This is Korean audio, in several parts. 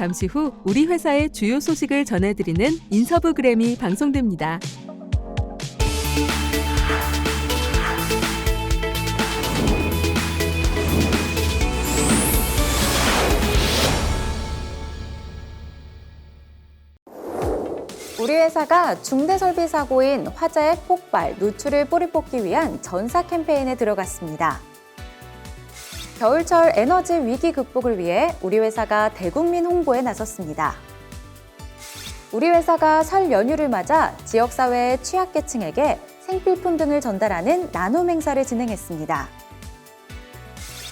잠시 후 우리 회사의 주요 소식을 전해드리는 인서브그램이 방송됩니다. 우리 회사가 중대 설비 사고인 화재, 폭발, 누출을 뿌리 뽑기 위한 전사 캠페인에 들어갔습니다. 겨울철 에너지 위기 극복을 위해 우리 회사가 대국민 홍보에 나섰습니다. 우리 회사가 설 연휴를 맞아 지역사회의 취약계층에게 생필품 등을 전달하는 나눔 행사를 진행했습니다.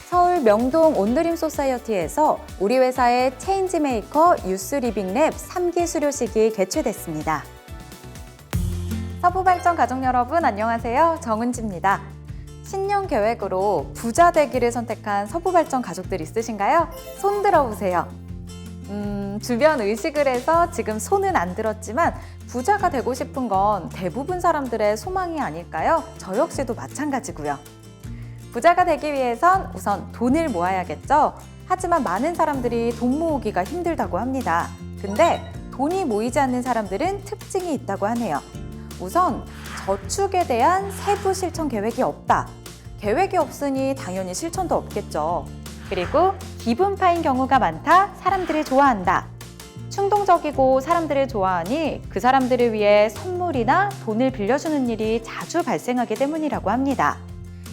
서울 명동 온드림 소사이어티에서 우리 회사의 체인지메이커 유스 리빙랩 3기 수료식이 개최됐습니다. 서부발전 가족 여러분 안녕하세요. 정은지입니다. 신년 계획으로 부자 되기를 선택한 서부발전 가족들 있으신가요? 손 들어보세요. 음, 주변 의식을 해서 지금 손은 안 들었지만 부자가 되고 싶은 건 대부분 사람들의 소망이 아닐까요? 저 역시도 마찬가지고요. 부자가 되기 위해선 우선 돈을 모아야겠죠. 하지만 많은 사람들이 돈 모으기가 힘들다고 합니다. 근데 돈이 모이지 않는 사람들은 특징이 있다고 하네요. 우선 저축에 대한 세부 실천 계획이 없다. 계획이 없으니 당연히 실천도 없겠죠. 그리고 기분파인 경우가 많다. 사람들을 좋아한다. 충동적이고 사람들을 좋아하니 그 사람들을 위해 선물이나 돈을 빌려주는 일이 자주 발생하기 때문이라고 합니다.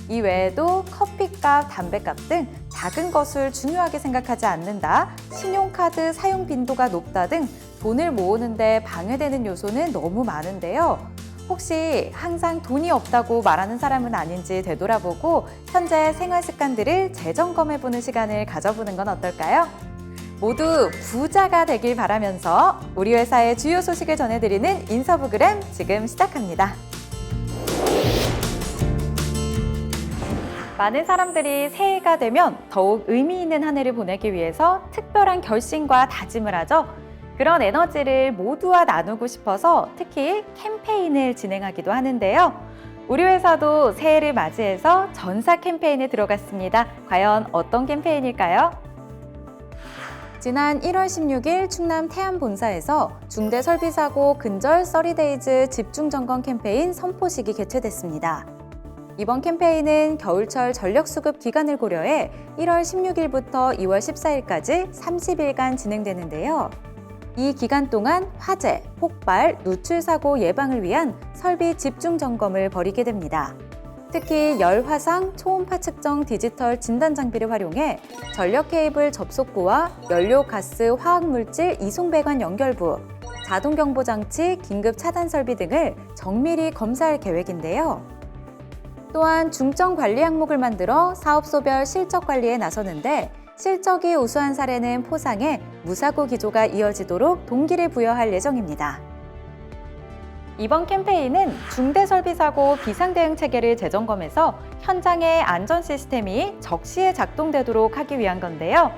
이 외에도 커피값, 담배값 등 작은 것을 중요하게 생각하지 않는다, 신용카드 사용 빈도가 높다 등 돈을 모으는데 방해되는 요소는 너무 많은데요. 혹시 항상 돈이 없다고 말하는 사람은 아닌지 되돌아보고 현재 생활 습관들을 재점검해보는 시간을 가져보는 건 어떨까요? 모두 부자가 되길 바라면서 우리 회사의 주요 소식을 전해드리는 인서브그램 지금 시작합니다. 많은 사람들이 새해가 되면 더욱 의미 있는 한 해를 보내기 위해서 특별한 결심과 다짐을 하죠. 그런 에너지를 모두와 나누고 싶어서 특히 캠페인을 진행하기도 하는데요. 우리 회사도 새해를 맞이해서 전사 캠페인에 들어갔습니다. 과연 어떤 캠페인일까요? 지난 1월 16일 충남 태안 본사에서 중대 설비 사고 근절 써리데이즈 집중 점검 캠페인 선포식이 개최됐습니다. 이번 캠페인은 겨울철 전력 수급 기간을 고려해 1월 16일부터 2월 14일까지 30일간 진행되는데요. 이 기간 동안 화재, 폭발, 누출 사고 예방을 위한 설비 집중 점검을 벌이게 됩니다. 특히 열 화상 초음파 측정 디지털 진단 장비를 활용해 전력 케이블 접속부와 연료 가스 화학 물질 이송 배관 연결부, 자동 경보 장치, 긴급 차단 설비 등을 정밀히 검사할 계획인데요. 또한 중점 관리 항목을 만들어 사업소별 실적 관리에 나서는데 실적이 우수한 사례는 포상해 무사고 기조가 이어지도록 동기를 부여할 예정입니다. 이번 캠페인은 중대설비사고 비상대응 체계를 재점검해서 현장의 안전 시스템이 적시에 작동되도록 하기 위한 건데요.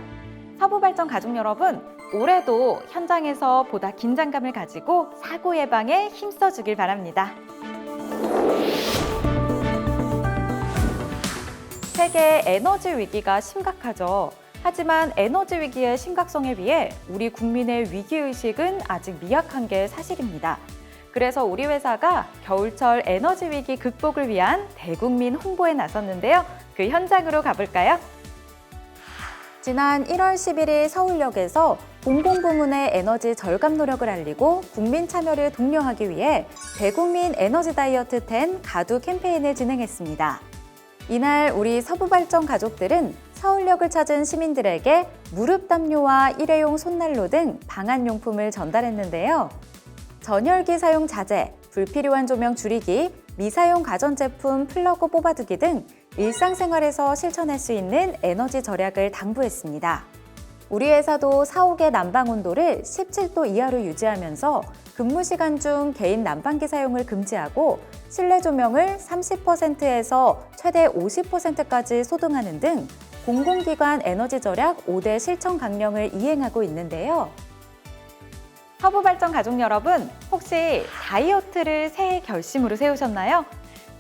사보발전 가족 여러분, 올해도 현장에서 보다 긴장감을 가지고 사고 예방에 힘써주길 바랍니다. 세계 에너지 위기가 심각하죠. 하지만 에너지 위기의 심각성에 비해 우리 국민의 위기의식은 아직 미약한 게 사실입니다. 그래서 우리 회사가 겨울철 에너지 위기 극복을 위한 대국민 홍보에 나섰는데요. 그 현장으로 가볼까요? 지난 1월 11일 서울역에서 공공부문의 에너지 절감 노력을 알리고 국민 참여를 독려하기 위해 대국민 에너지 다이어트 10 가두 캠페인을 진행했습니다. 이날 우리 서부발전 가족들은 서울역을 찾은 시민들에게 무릎 담요와 일회용 손난로 등 방한용품을 전달했는데요. 전열기 사용 자제, 불필요한 조명 줄이기, 미사용 가전제품 플러그 뽑아두기 등 일상생활에서 실천할 수 있는 에너지 절약을 당부했습니다. 우리 회사도 사옥의 난방 온도를 17도 이하로 유지하면서 근무 시간 중 개인 난방기 사용을 금지하고 실내 조명을 30%에서 최대 50%까지 소등하는 등 공공기관 에너지 절약 5대 실천 강령을 이행하고 있는데요. 허브발전 가족 여러분, 혹시 다이어트를 새해 결심으로 세우셨나요?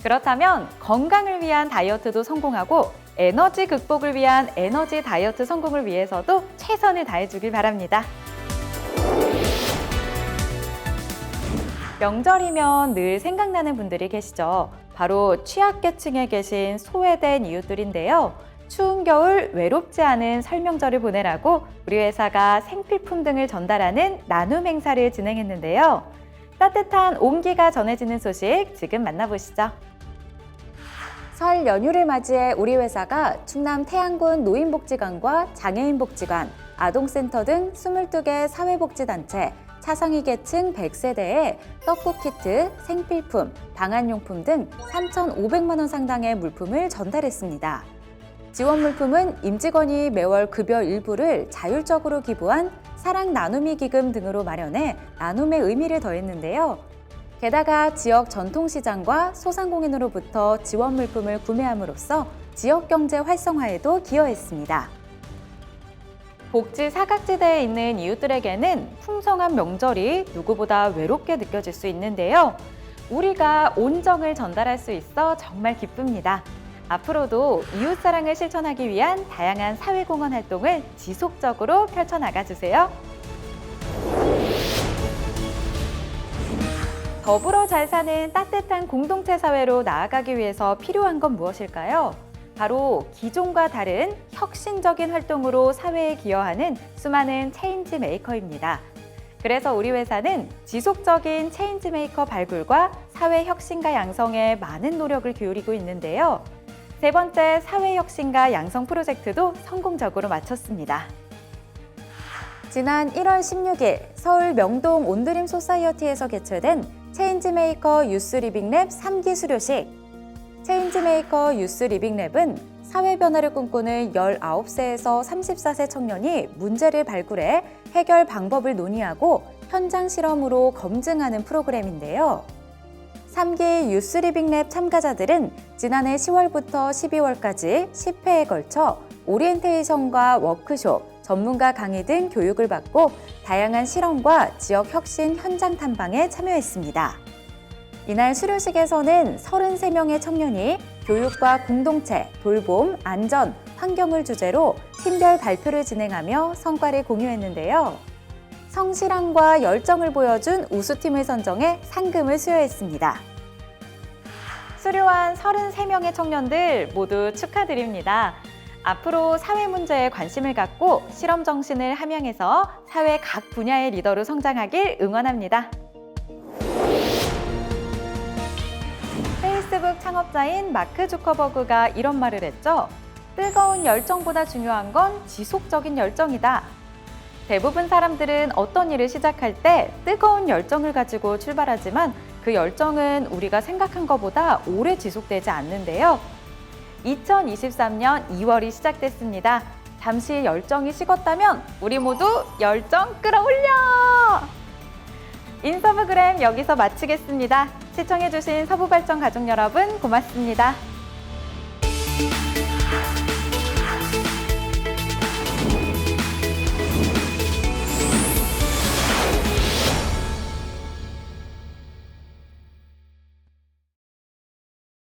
그렇다면 건강을 위한 다이어트도 성공하고 에너지 극복을 위한 에너지 다이어트 성공을 위해서도 최선을 다해주길 바랍니다. 명절이면 늘 생각나는 분들이 계시죠. 바로 취약계층에 계신 소외된 이웃들인데요. 추운 겨울 외롭지 않은 설명절을 보내라고 우리 회사가 생필품 등을 전달하는 나눔 행사를 진행했는데요. 따뜻한 온기가 전해지는 소식 지금 만나보시죠. 설 연휴를 맞이해 우리 회사가 충남 태안군 노인복지관과 장애인복지관, 아동센터 등 22개 사회복지단체, 차상위 계층 100세대에 떡국 키트, 생필품, 방한용품 등 3,500만 원 상당의 물품을 전달했습니다. 지원 물품은 임직원이 매월 급여 일부를 자율적으로 기부한 사랑 나눔이 기금 등으로 마련해 나눔의 의미를 더했는데요. 게다가 지역 전통시장과 소상공인으로부터 지원 물품을 구매함으로써 지역 경제 활성화에도 기여했습니다. 복지 사각지대에 있는 이웃들에게는 풍성한 명절이 누구보다 외롭게 느껴질 수 있는데요. 우리가 온정을 전달할 수 있어 정말 기쁩니다. 앞으로도 이웃 사랑을 실천하기 위한 다양한 사회공헌 활동을 지속적으로 펼쳐나가 주세요. 더불어 잘 사는 따뜻한 공동체 사회로 나아가기 위해서 필요한 건 무엇일까요? 바로 기존과 다른 혁신적인 활동으로 사회에 기여하는 수많은 체인지 메이커입니다. 그래서 우리 회사는 지속적인 체인지 메이커 발굴과 사회 혁신가 양성에 많은 노력을 기울이고 있는데요. 세 번째 사회 혁신가 양성 프로젝트도 성공적으로 마쳤습니다. 지난 1월 16일 서울 명동 온드림 소사이어티에서 개최된 체인지메이커 유스 리빙랩 3기 수료식. 체인지메이커 유스 리빙랩은 사회 변화를 꿈꾸는 19세에서 34세 청년이 문제를 발굴해 해결 방법을 논의하고 현장 실험으로 검증하는 프로그램인데요. 3기 유스 리빙랩 참가자들은 지난해 10월부터 12월까지 10회에 걸쳐 오리엔테이션과 워크숍, 전문가 강의 등 교육을 받고 다양한 실험과 지역 혁신 현장 탐방에 참여했습니다. 이날 수료식에서는 33명의 청년이 교육과 공동체, 돌봄, 안전, 환경을 주제로 팀별 발표를 진행하며 성과를 공유했는데요. 성실함과 열정을 보여준 우수팀을 선정해 상금을 수여했습니다. 수료한 33명의 청년들 모두 축하드립니다. 앞으로 사회 문제에 관심을 갖고 실험 정신을 함양해서 사회 각 분야의 리더로 성장하길 응원합니다. 페이스북 창업자인 마크 주커버그가 이런 말을 했죠. 뜨거운 열정보다 중요한 건 지속적인 열정이다. 대부분 사람들은 어떤 일을 시작할 때 뜨거운 열정을 가지고 출발하지만 그 열정은 우리가 생각한 것보다 오래 지속되지 않는데요. 2023년 2월이 시작됐습니다. 잠시 열정이 식었다면 우리 모두 열정 끌어올려! 인서브그램 여기서 마치겠습니다. 시청해주신 서부발전 가족 여러분 고맙습니다.